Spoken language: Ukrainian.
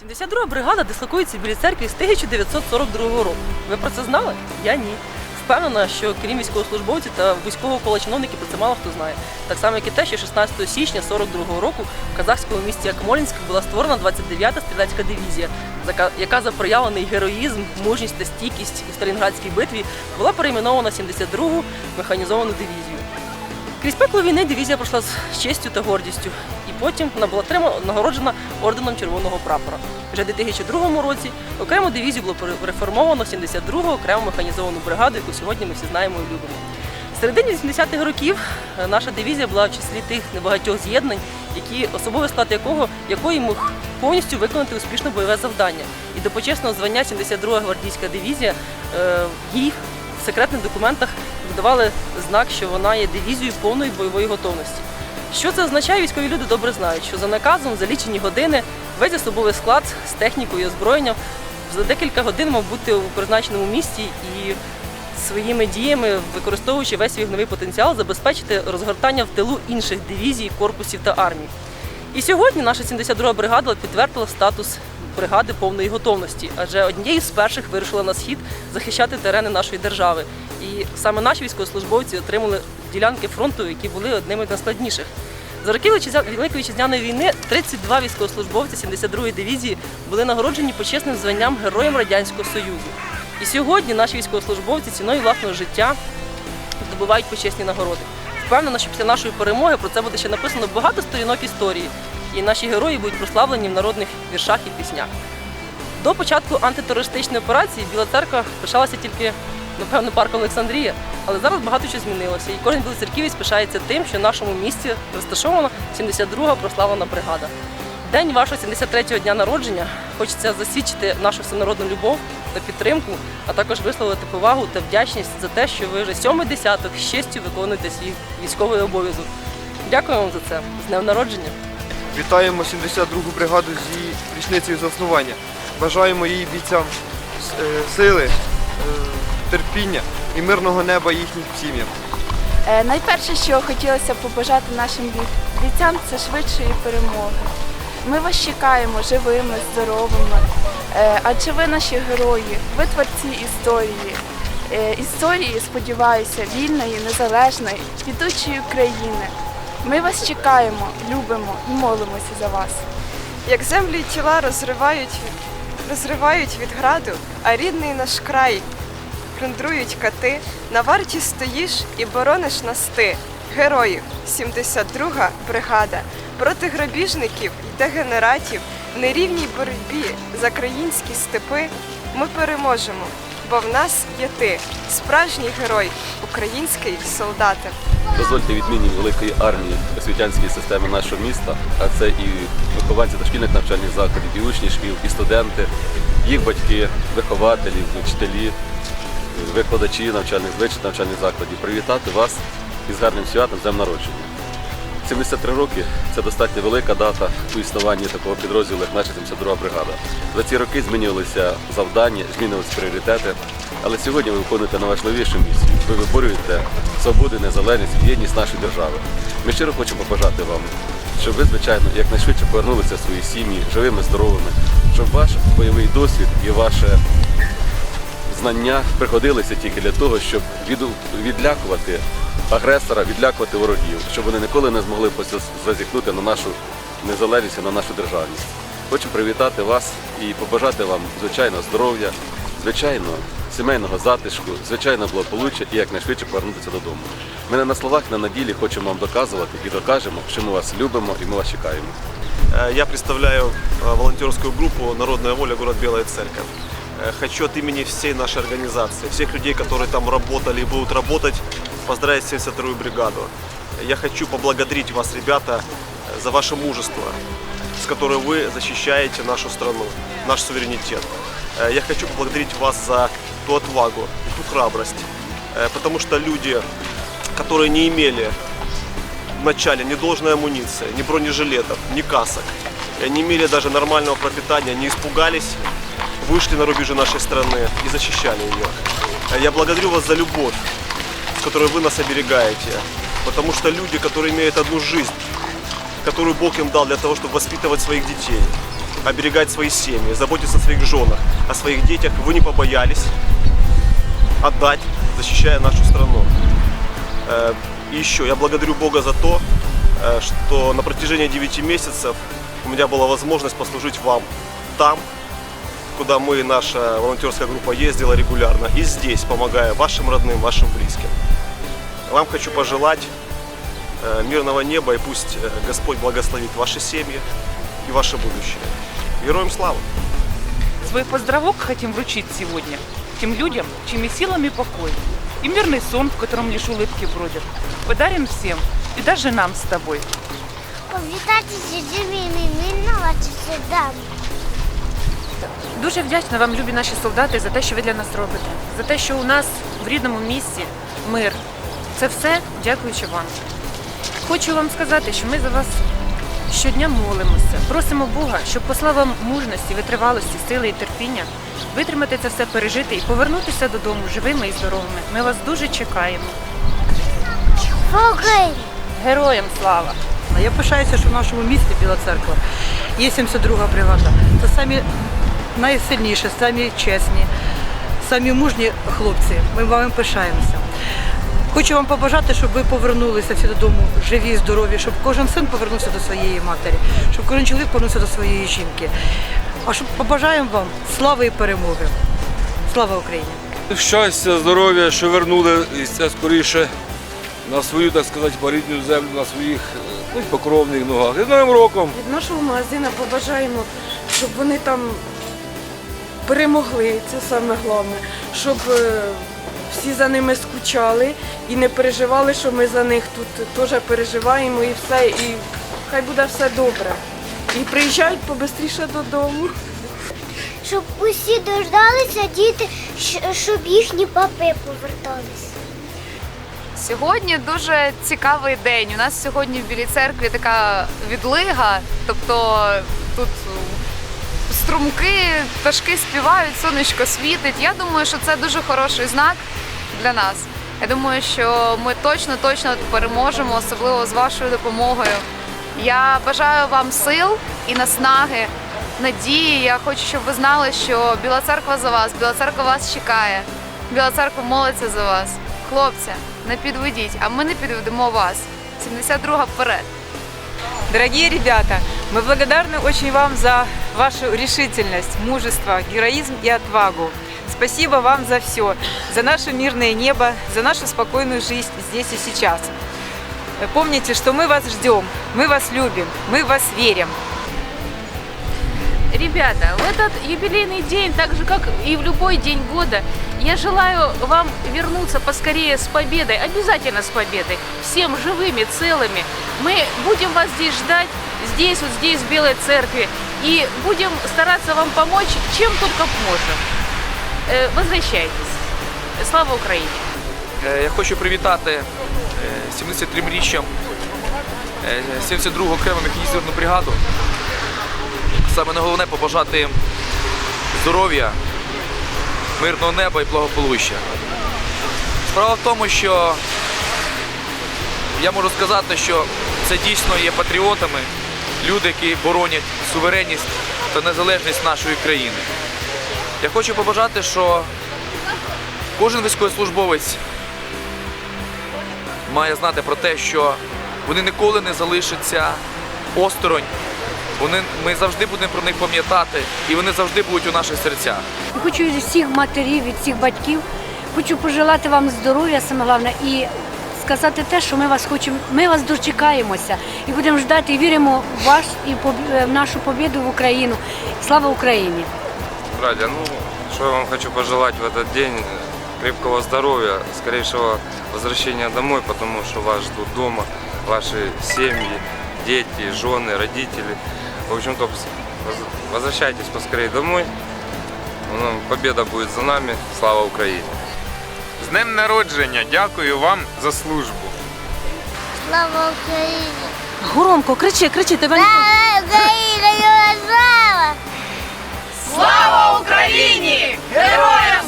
72 бригада дислокується біля церкви з 1942 року. Ви про це знали? Я ні. Впевнена, що крім військовослужбовців та військового кола чиновників про це мало хто знає. Так само, як і те, що 16 січня 42 року в казахському місті Акмолінськ була створена 29-та стрілецька дивізія, яка- за проявлений героїзм, мужність та стійкість у Сталінградській битві була перейменована 72-гу механізовану дивізію. Крізь пекло війни дивізія пройшла з честю та гордістю, потім вона була нагороджена орденом Червоного прапора. Вже в 2002 році окрему дивізію було переформовано 72-го окрему механізовану бригаду, яку сьогодні ми всі знаємо і любимо. В середині 80-х років е, наша дивізія була в числі тих небагатьох з'єднань, які особовий склад якого якої мог повністю виконати успішне бойове завдання. І до почесного звання 72-га гвардійська дивізія е, їй в секретних документах видавали знак, що вона є дивізією повної бойової готовності. Що це означає, військові люди добре знають, що за наказом за лічені години весь особовий склад з технікою і озброєнням за декілька годин мав бути у призначеному місці і своїми діями, використовуючи весь вігновий потенціал, забезпечити розгортання в тилу інших дивізій, корпусів та армій. І сьогодні наша 72-га бригада підтвердила статус бригади повної готовності, адже однією з перших вирушила на схід захищати терени нашої держави. І саме наші військовослужбовці отримали ділянки фронту, які були одними з найскладніших. За роки Великої вітчизняної війни 32 військовослужбовці 72-ї дивізії були нагороджені почесним званням Героєм Радянського Союзу. І сьогодні наші військовослужбовці ціною власного життя здобувають почесні нагороди. Впевнена, що після нашої перемоги про це буде ще написано багато сторінок історії, і наші герої будуть прославлені в народних віршах і піснях. До початку антитерористичної операції Біла церква пишалася тільки, напевно, парком Олександрія, але зараз багато що змінилося. І кожен білоцерківець пишається тим, що в нашому місті розташована 72-га прославлена бригада. День вашого 73-го дня народження хочеться засвідчити нашу всенародну любов та підтримку, а також висловити повагу та вдячність за те, що ви вже сьомий десяток з честю виконуєте свій військовий обов'язок. Дякую вам за це. З днем народження! Вітаємо 72-гу бригаду з її річницею заснування. Бажаємо її бійцям е, сили, е, терпіння і мирного неба їхнім сім'ям. Е, Найперше, що хотілося б побажати нашим бій- бійцям, це швидшої перемоги. Ми вас чекаємо живими, здоровими, Е, адже ви наші герої, ви творці історії. Е, Історії, сподіваюся, вільної, незалежної, квітучої країни. Ми вас чекаємо, любимо і молимося за вас. Як землі й тіла розривають, розривають від граду, а рідний наш край плюндрують кати, на варті стоїш і борониш нас ти, героїв, 72-га бригада, проти грабіжників й дегенератів, в нерівній боротьбі за країнські степи ми переможемо, бо в нас є ти, справжній герой, український солдати. Дозвольте від імені великої армії освітянської системи нашого міста, а це і вихованці дошкільних навчальних закладів, і учні шкіл, і студенти, їх батьки, вихователі, вчителі, викладачі навчальних вищих навчальних закладів, привітати вас із гарним святом днем народження. 73 роки це достатньо велика дата у існуванні такого підрозділу, як наша 72 бригада. За ці роки змінювалися завдання, змінювалися пріоритети. Але сьогодні ви виконуєте найважливішу місію. Ви виборюєте свободу, незалежність, єдність нашої держави. Ми щиро хочемо побажати вам, щоб ви, звичайно, якнайшвидше повернулися в свої сім'ї, живими, здоровими, щоб ваш бойовий досвід і ваше знання приходилися тільки для того, щоб відлякувати агресора, відлякувати ворогів, щоб вони ніколи не змогли зазіхнути на нашу незалежність на нашу державність. Хочу привітати вас і побажати вам, звичайно, здоров'я, звичайно, сімейного затишку, звичайно, благополуччя і якнайшвидше повернутися додому. Ми не на словах, не на ділі хочемо вам доказувати і докажемо, що ми вас любимо і ми вас чекаємо. Э, Я представляю э, волонтерскую группу «Народная воля. Город Белая Церковь». Э, Хочу от имени всей нашей организации, всех людей, которые там работали и будут работать, поздравить 72-ю бригаду. Я хочу поблагодарить вас, ребята, э, за ваше мужество, с которой вы защищаете нашу страну, наш суверенитет. Э, Я хочу поблагодарить вас за ту отвагу, ту храбрость, потому что люди, которые не имели вначале ни должной амуниции, ни бронежилетов, ни касок. Они имели даже нормального пропитания, не испугались, вышли на рубежи нашей страны и защищали ее. Э, Я благодарю вас за любовь, с которой вы нас оберегаете. Потому что люди, которые имеют одну жизнь, которую Бог им дал для того, чтобы воспитывать своих детей, оберегать свои семьи, заботиться о своих женах, о своих детях, вы не побоялись отдать, защищая нашу страну. Э, И еще я благодарю Бога за то, э, что на протяжении 9 месяцев у меня была возможность послужить вам там, куда мы, наша волонтерская группа ездила регулярно, и здесь, помогая вашим родным, вашим близким. Вам хочу пожелать э, мирного неба, и пусть э, Господь благословит ваши семьи и ваше будущее. Героям слава! Свой поздравок хотим вручить сегодня тем людям, чьими силами покой. И мирный сон, в котором лишь улыбки бродят. Подарим всем, и даже нам с тобой. Живими, мінувати дам. Дуже вдячна вам, любі наші солдати, за те, що ви для нас робите, за те, що у нас в рідному місті мир. Це все дякуючи вам. Хочу вам сказати, що ми за вас щодня молимося, просимо Бога, щоб послав вам мужності, витривалості, сили і терпіння, витримати це все, пережити і повернутися додому живими і здоровими. Ми вас дуже чекаємо. Героям слава! А Я пишаюся, що в нашому місті Біла Церква є 72 бригада. Це самі найсильніші, самі чесні, самі мужні хлопці. Ми вами пишаємося. Хочу вам побажати, щоб ви повернулися всі додому живі, здорові, щоб кожен син повернувся до своєї матері, щоб кожен чоловік повернувся до своєї жінки. А щоб побажаємо вам слави і перемоги. Слава Україні! Щастя, здоров'я, що вернулися скоріше на свою, так сказати, рідну землю, на своїх е, ну, покровних ногах. І з Новим роком! Від нашого магазину побажаємо, щоб вони там перемогли, це саме головне, щоб е, всі за ними скучали і не переживали, що ми за них тут теж переживаємо і все, і хай буде все добре. І приїжджають побистріше додому. Щоб усі дождалися діти, щоб їхні папи поверталися. Сьогодні дуже цікавий день. У нас сьогодні в Білій церкві така відлига, тобто тут струмки, пташки співають, сонечко світить. Я думаю, що це дуже хороший знак для нас. Я думаю, що ми точно точно переможемо, особливо з вашою допомогою. Я бажаю вам сил і наснаги, надії. Я хочу, щоб ви знали, що Біла церква за вас, Біла церква вас чекає. Біла церква молиться за вас. Хлопці, не підведіть, а ми не підведемо вас. 72 вперед. Дорогие ребята, мы благодарны очень вам за вашу решительность, мужество, героизм и отвагу. Спасибо вам за все, за наше мирное небо, за нашу спокойную жизнь здесь и сейчас. Помните, что мы вас ждем, мы вас любим, мы в вас верим. Ребята, в этот юбилейный день, так же как и в любой день года, я желаю вам вернуться поскорее с победой, обязательно с победой, всем живыми, целыми. Мы будем вас здесь ждать, здесь, вот здесь, в Белой Церкви, и будем стараться вам помочь, чем только можем. Э, Возвращайтесь. Слава Украине! Е, Я хочу привітати е, 73-річчям 72-го окрему механізовану бригаду. Саме головне побажати їм здоров'я, мирного неба і благополуччя. Справа в тому, що я можу сказати, що це дійсно є патріотами, люди, які боронять суверенність та незалежність нашої країни. Я хочу побажати, що кожен військовослужбовець має знати про те, що вони ніколи не залишаться осторонь. Вони, ми завжди будемо про них пам'ятати, і вони завжди будуть у наших серцях. Хочу від всіх матерів, від всіх батьків, хочу пожелати вам здоров'я, саме головне, і сказати те, що ми вас хочемо, ми вас дочекаємося і будемо ждати, і віримо в вас і в нашу побіду в Україну. Слава Україні! Радя, ну, что я вам хочу пожелать в этот день? Крепкого здоровья, скорейшего возвращения домой, потому что вас ждут дома, ваши семьи, дети, жены, родители. В общем-то, воз- возвращайтесь поскорее домой. Ну, Победа будет за нами. Слава Украине! З днем народження! Дякую вам за службу. Слава Україні! Громко, кричи, кричи, тебе не Слава Україні! Слава! Слава Україні! Героям